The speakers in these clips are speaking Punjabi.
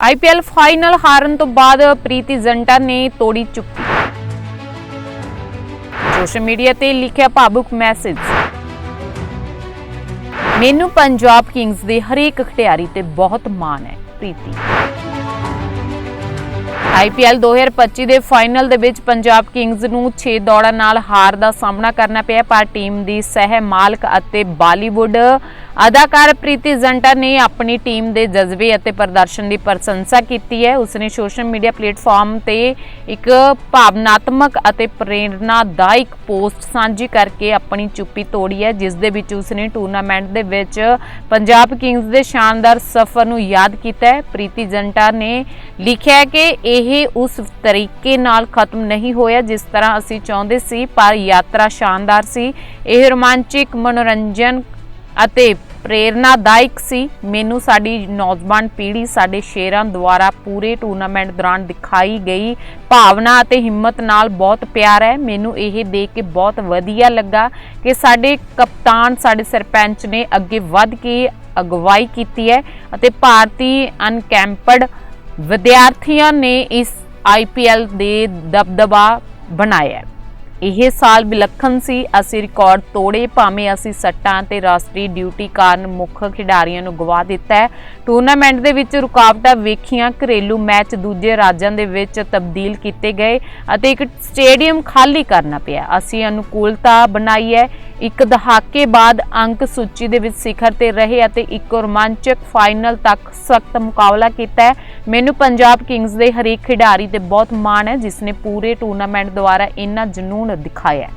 ਆਈਪੀਐਲ ਫਾਈਨਲ ਹਾਰਨ ਤੋਂ ਬਾਅਦ ਪ੍ਰੀਤੀ ਜ਼ੰਟਾ ਨੇ ਤੋੜੀ ਚੁੱਪੀ ਸੋਸ਼ਲ ਮੀਡੀਆ ਤੇ ਲਿਖਿਆ ਭਾਵੁਕ ਮੈਸੇਜ। ਮੈਨੂੰ ਪੰਜਾਬ ਕਿੰਗਸ ਦੇ ਹਰੇਕ ਖਿਡਾਰੀ ਤੇ ਬਹੁਤ ਮਾਣ ਹੈ, ਪ੍ਰੀਤੀ। ਆਈਪੀਐਲ 2025 ਦੇ ਫਾਈਨਲ ਦੇ ਵਿੱਚ ਪੰਜਾਬ ਕਿੰਗਸ ਨੂੰ 6 ਦੌੜਾਂ ਨਾਲ ਹਾਰ ਦਾ ਸਾਹਮਣਾ ਕਰਨਾ ਪਿਆ, ਪਰ ਟੀਮ ਦੀ ਸਹਿ ਮਾਲਕ ਅਤੇ ਬਾਲੀਵੁੱਡ ਅਦਾਕਾਰ ਪ੍ਰੀਤੀ ਜ਼ੰਟਾ ਨੇ ਆਪਣੀ ਟੀਮ ਦੇ ਜਜ਼ਬੇ ਅਤੇ ਪ੍ਰਦਰਸ਼ਨ ਦੀ ਪ੍ਰਸ਼ੰਸਾ ਕੀਤੀ ਹੈ। ਉਸਨੇ ਸੋਸ਼ਲ ਮੀਡੀਆ ਪਲੇਟਫਾਰਮ ਤੇ ਇੱਕ ਭਾਵਨਾਤਮਕ ਅਤੇ ਪ੍ਰੇਰਨਾਦਾਇਕ ਪੋਸਟ ਸਾਂਝੀ ਕਰਕੇ ਆਪਣੀ ਚੁੱਪੀ ਤੋੜੀ ਹੈ, ਜਿਸ ਦੇ ਵਿੱਚ ਉਸਨੇ ਟੂਰਨਾਮੈਂਟ ਦੇ ਵਿੱਚ ਪੰਜਾਬ ਕਿੰਗਸ ਦੇ ਸ਼ਾਨਦਾਰ ਸਫ਼ਰ ਨੂੰ ਯਾਦ ਕੀਤਾ ਹੈ। ਪ੍ਰੀਤੀ ਜੰਟਾ ਨੇ ਲਿਖਿਆ ਕਿ ਇਹ ਉਸ ਤਰੀਕੇ ਨਾਲ ਖਤਮ ਨਹੀਂ ਹੋਇਆ ਜਿਸ ਤਰ੍ਹਾਂ ਅਸੀਂ ਚਾਹੁੰਦੇ ਸੀ, ਪਰ ਯਾਤਰਾ ਸ਼ਾਨਦਾਰ ਸੀ। ਇਹ ਰੋਮਾਂਚਿਕ, ਮਨੋਰੰਜਨ ਅਤੇ ਪ੍ਰੇਰਨਾਦਾਇਕ ਸੀ। ਮੈਨੂੰ ਸਾਡੀ ਨੌਜਵਾਨ ਪੀੜ੍ਹੀ ਸਾਡੇ ਸ਼ੇਰਾਂ ਦੁਆਰਾ ਪੂਰੇ ਟੂਰਨਾਮੈਂਟ ਦੌਰਾਨ ਦਿਖਾਈ ਗਈ। ਭਾਵਨਾ ਅਤੇ ਹਿੰਮਤ ਨਾਲ ਬਹੁਤ ਪਿਆਰ ਹੈ। ਮੈਨੂੰ ਇਹ ਦੇਖ ਕੇ ਬਹੁਤ ਵਧੀਆ ਲੱਗਾ ਕਿ ਸਾਡੇ ਕਪਤਾਨ, ਸਾਡੇ ਸਰਪੰਚ ਨੇ ਅੱਗੇ ਵੱਧ ਕੇ ਅਗਵਾਈ ਕੀਤੀ ਹੈ ਅਤੇ ਭਾਰਤੀ ਅਨਕੈਂਪਡ ਵਿਦਿਆਰਥੀਆਂ ਨੇ ਇਸ ਆਈਪੀਐਲ ਦੇ ਦਬਦਬਾ ਬਣਾਇਆ ਇਹ ਸਾਲ ਵਿਲੱਖਣ ਸੀ। ਅਸੀਂ ਰਿਕਾਰਡ ਤੋੜੇ, ਭਾਵੇਂ ਅਸੀਂ ਸੱਟਾਂ ਤੇ ਰਾਸ਼ਟਰੀ ਡਿਊਟੀ ਕਾਰਨ ਮੁੱਖ ਖਿਡਾਰੀਆਂ ਨੂੰ ਗਵਾ ਦਿੱਤਾ ਹੈ। ਟੂਰਨਾਮੈਂਟ ਦੇ ਵਿੱਚ ਰੁਕਾਵਟਾਂ ਵੇਖੀਆਂ, ਘਰੇਲੂ ਮੈਚ ਦੂਜੇ ਰਾਜਾਂ ਦੇ ਵਿੱਚ ਤਬਦੀਲ ਕੀਤੇ ਗਏ ਅਤੇ ਇੱਕ ਸਟੇਡੀਅਮ ਖਾਲੀ ਕਰਨਾ ਪਿਆ। ਅਸੀਂ ਅਨੁਕੂਲਤਾ ਬਣਾਈ ਹੈ। ਇੱਕ ਦਹਾਕੇ ਬਾਅਦ ਅੰਕ ਸੂਚੀ ਦੇ ਵਿੱਚ ਸਿਖਰ ਤੇ ਰਹੇ ਅਤੇ ਇੱਕ ਰੋਮਾਂਚਕ ਫਾਈਨਲ ਤੱਕ ਸਖਤ ਮੁਕਾਬਲਾ ਕੀਤਾ ਹੈ। ਮੈਨੂੰ ਪੰਜਾਬ ਕਿੰਗਸ ਦੇ ਹਰੇਕ ਖਿਡਾਰੀ ਤੇ ਬਹੁਤ ਮਾਣ ਹੈ, ਜਿਸ ਨੇ ਪੂਰੇ ਟੂਰਨਾਮੈਂਟ ਦੁਆਰਾ ਇੰਨਾ ਜਨੂਨ ਦਿਖਾਇਆ ਹੈ।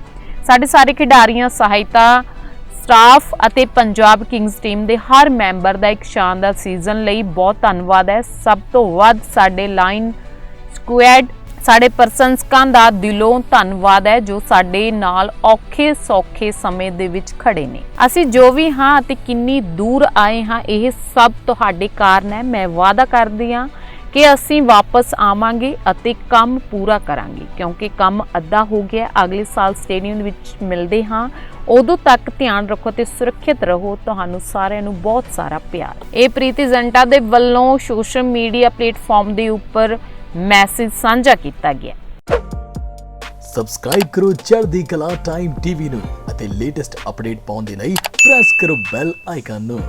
ਸਾਡੇ ਸਾਰੇ ਖਿਡਾਰੀਆਂ, ਸਹਾਇਤਾ ਸਟਾਫ ਅਤੇ ਪੰਜਾਬ ਕਿੰਗਸ ਟੀਮ ਦੇ ਹਰ ਮੈਂਬਰ ਦਾ ਇੱਕ ਸ਼ਾਨਦਾਰ ਸੀਜ਼ਨ ਲਈ ਬਹੁਤ ਧੰਨਵਾਦ ਹੈ। ਸਭ ਤੋਂ ਵੱਧ ਸਾਡੇ ਲਾਈਨ ਸਕੁਐਡ ਸਾਡੇ ਪ੍ਰਸ਼ੰਸਕਾਂ ਦਾ ਦਿਲੋਂ ਧੰਨਵਾਦ ਹੈ ਜੋ ਸਾਡੇ ਨਾਲ ਔਖੇ ਸੌਖੇ ਸਮੇਂ ਦੇ ਵਿੱਚ ਖੜੇ ਨੇ। ਅਸੀਂ ਜੋ ਵੀ ਹਾਂ ਅਤੇ ਕਿੰਨੀ ਦੂਰ ਆਏ ਹਾਂ, ਇਹ ਸਭ ਤੁਹਾਡੇ ਕਾਰਨ ਹੈ। ਮੈਂ ਵਾਅਦਾ ਕਰਦੀ ਹਾਂ ਕਿ ਅਸੀਂ ਵਾਪਸ ਆਵਾਂਗੇ ਅਤੇ ਕੰਮ ਪੂਰਾ ਕਰਾਂਗੇ, ਕਿਉਂਕਿ ਕੰਮ ਅੱਧਾ ਹੋ ਗਿਆ। ਅਗਲੇ ਸਾਲ ਸਟੇਡੀਅਮ ਵਿੱਚ ਮਿਲਦੇ ਹਾਂ। ਉਦੋਂ ਤੱਕ ਧਿਆਨ ਰੱਖੋ ਤੇ ਸੁਰੱਖਿਅਤ ਰਹੋ। ਤੁਹਾਨੂੰ ਸਾਰਿਆਂ ਨੂੰ ਬਹੁਤ ਸਾਰਾ ਪਿਆਰ। ਇਹ ਪ੍ਰੀਤੀ ਜ਼ੰਟਾ ਦੇ ਵੱਲੋਂ ਸੋਸ਼ਲ ਮੀਡੀਆ ਪਲੇਟਫਾਰਮ ਦੇ ਉੱਪਰ ਮੈਸੇਜ ਸਾਂਝਾ ਕੀਤਾ ਗਿਆ। ਸਬਸਕ੍ਰਾਈਬ ਕਰੋ ਚੜ੍ਹਦੀ ਕਲਾ ਟਾਈਮ ਟੀਵੀ ਨੂੰ ਅਤੇ ਲੇਟੈਸਟ ਅਪਡੇਟ ਪਾਉਣ ਦੇ ਲਈ ਪ੍ਰੈਸ ਕਰੋ ਬੈਲ ਆਈਕਨ ਨੂੰ।